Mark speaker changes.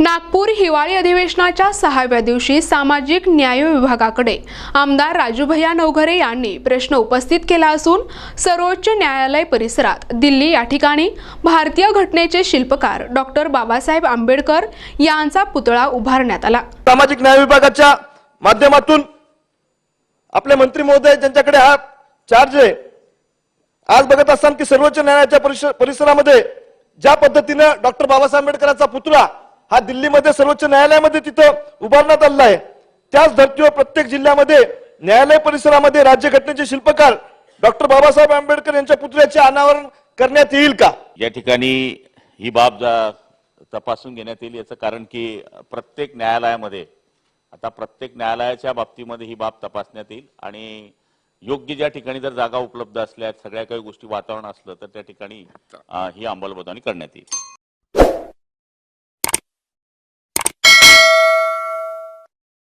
Speaker 1: नागपूर हिवाळी अधिवेशनाच्या सहाव्या दिवशी सामाजिक न्याय विभागाकडे आमदार राजूभैया नवघरे यांनी प्रश्न उपस्थित केला असून सर्वोच्च न्यायालय परिसरात दिल्ली या ठिकाणी भारतीय घटनेचे शिल्पकार डॉक्टर बाबासाहेब आंबेडकर यांचा पुतळा उभारण्यात आला.
Speaker 2: सामाजिक न्याय विभागाच्या माध्यमातून आपले मंत्री महोदय ज्यांच्याकडे हा चार्ज आहे आज बघत असाल की सर्वोच्च न्यायालयाच्या परिसरामध्ये ज्या पद्धतीनं डॉक्टर बाबासाहेब आंबेडकरांचा पुतळा हा दिल्लीमध्ये सर्वोच्च न्यायालयामध्ये तिथं उभारण्यात आलेला आहे. त्याच धर्तीवर प्रत्येक जिल्ह्यामध्ये न्यायालय परिसरामध्ये राज्यघटनेचे शिल्पकार डॉक्टर बाबासाहेब आंबेडकर यांच्या पुतळ्याचे अनावरण करण्यात येईल का?
Speaker 3: या ठिकाणी ही बाब तपासून घेण्यात येईल. याचं कारण की प्रत्येक न्यायालयामध्ये आता प्रत्येक न्यायालयाच्या बाबतीमध्ये ही बाब तपासण्यात येईल. आणि योग्य ज्या ठिकाणी जर जागा उपलब्ध असल्या सगळ्या काही गोष्टी वातावरण असलं तर त्या ठिकाणी ही अंमलबजावणी करण्यात येईल.